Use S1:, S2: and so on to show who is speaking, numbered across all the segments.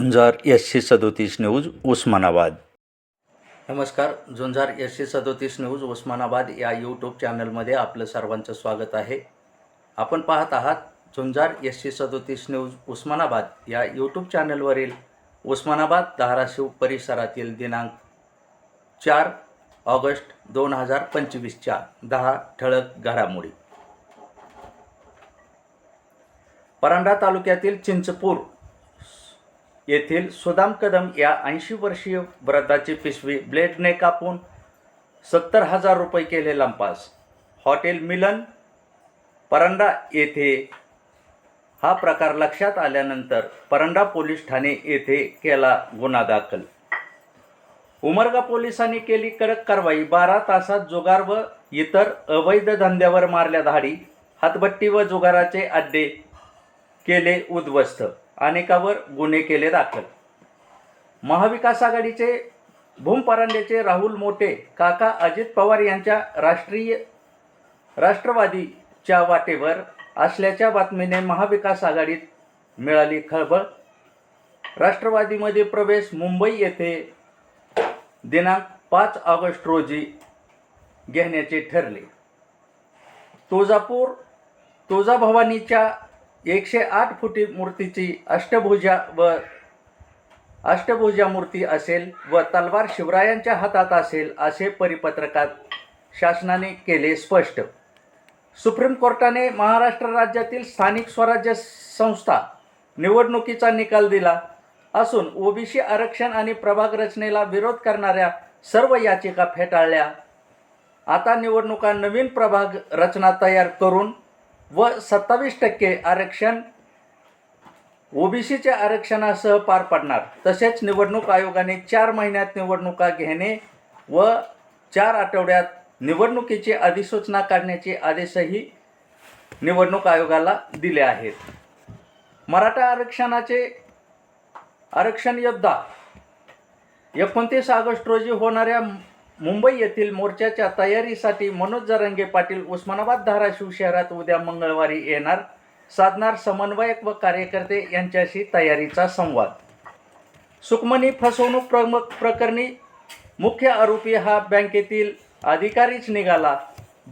S1: झुंजार एसशे सदोतीस न्यूज उस्मानाबाद.
S2: नमस्कार झुंजार एसशे सदोतीस न्यूज उस्मानाबाद या यूट्यूब चॅनलमध्ये आपलं सर्वांचं स्वागत आहे. आपण पाहत आहात झुंजार एसशे सदोतीस न्यूज उस्मानाबाद या यूट्यूब चॅनलवरील उस्मानाबाद धाराशिव परिसरातील दिनांक चार ऑगस्ट दोन हजार पंचवीसच्या दहा ठळक घडामोडी. परांडा तालुक्यातील चिंचपूर येथील सुदाम कदम या ऐंशी वर्षीय व्रताची पिशवी ब्लेडने कापून सत्तर हजार रुपये केले लंपास. हॉटेल मिलन परंडा येथे हा प्रकार लक्षात आल्यानंतर परंडा पोलीस ठाणे येथे केला गुन्हा दाखल. उमरगा पोलिसांनी केली कडक कारवाई. बारा तासात जुगार व इतर अवैध धंद्यावर मारल्या धाडी हातभट्टी व जुगाराचे अड्डे केले उद्ध्वस्त. अनेकावर गुन्हे केले दाखल. महाविकास आघाडीचे भूमपरांड्याचे राहुल मोटे काका अजित पवार यांच्या राष्ट्रीय राष्ट्रवादीच्या वाटेवर असल्याच्या बातमीने महाविकास आघाडीत मिळाली खळबळ. राष्ट्रवादीमध्ये प्रवेश मुंबई येथे दिनांक पाच ऑगस्ट रोजी घेण्याचे ठरले. तुळजापूर तुळजाभवानीच्या एकशे आठ फुटी मूर्तीची अष्टभुजा व अष्टभुजा मूर्ती असेल व तलवार शिवरायांच्या हातात असेल असे परिपत्रकात शासनाने केले स्पष्ट. सुप्रीम कोर्टाने महाराष्ट्र राज्यातील स्थानिक स्वराज्य संस्था निवडणुकीचा निकाल दिला असून ओबीसी आरक्षण आणि प्रभाग रचनेला विरोध करणाऱ्या सर्व याचिका फेटाळल्या. आता निवडणुका नवीन प्रभाग रचना तयार करून व सत्तावीस टक्के आरक्षण ओबीसीच्या आरक्षणासह पार पडणार. तसेच निवडणूक आयोगाने चार महिन्यात निवडणुका घेणे व चार आठवड्यात निवडणुकीची अधिसूचना काढण्याचे आदेशही निवडणूक आयोगाला दिले आहेत. मराठा आरक्षणाचे आरक्षण योद्धा एकोणतीस ऑगस्ट रोजी होणाऱ्या मुंबई येथील मोर्चाच्या तयारीसाठी मनोज जरंगे पाटील उस्मानाबाद धाराशिव शहरात उद्या मंगळवारी येणार. साधणार समन्वयक व कार्यकर्ते यांच्याशी तयारीचा संवाद. सुकमनी फसवणूक प्रमुख प्रकरणी मुख्य आरोपी हा बँकेतील अधिकारीच निघाला.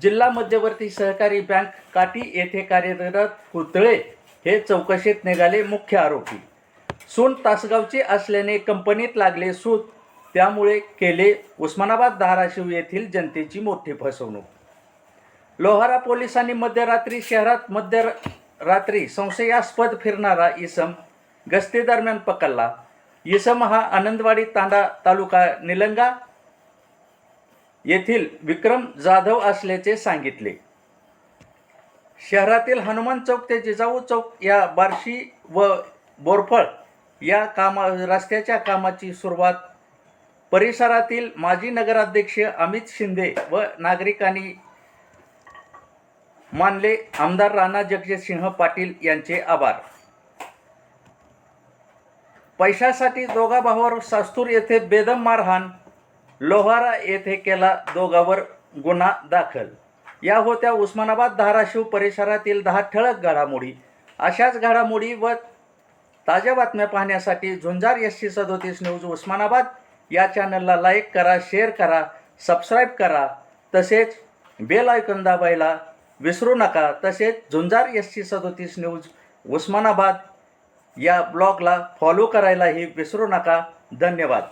S2: जिल्हा मध्यवर्ती सहकारी बँक काटी येथे कार्यरत पुतळे हे चौकशीत निघाले मुख्य आरोपी. सून तासगावचे असल्याने कंपनीत लागले सूत त्यामुळे केले उस्मानाबाद धाराशिव येथील जनतेची मोठी फसवणूक. लोहारा पोलिसांनी मध्यरात्री शहरात मध्यरात्री संशयास्पद फिरणारा इसम गस्तीदरम्यान पकडला. इसम हा आनंदवाडी तांडा तालुका निलंगा येथील विक्रम जाधव असल्याचे सांगितले. शहरातील हनुमान चौक ते जिजाऊ चौक या बार्शी व बोरफळ या कामा रस्त्याच्या कामाची सुरुवात परिसरातील माजी नगराध्यक्ष अमित शिंदे व नागरिकांनी मानले आमदार राणा जगजितसिंह पाटील यांचे आभार. पैशासाठी दोघा भावावर सास्तूर येथे बेदम मारहाण लोहारा येथे केला दोघावर गुन्हा दाखल. या होत्या उस्मानाबाद धाराशिव परिसरातील दहा ठळक घडामोडी. अशाच घडामोडी व ताज्या बातम्या पाहण्यासाठी झुंजार एस सी सदोतीस न्यूज उस्मानाबाद या चॅनलला लाईक करा शेअर करा सबस्क्राईब करा. तसेच बेल आयकॉन दाबायला विसरू नका. तसेच झुंजार एस सी सदोतीस न्यूज उस्मानाबाद या ब्लॉगला फॉलो करायलाही विसरू नका. धन्यवाद.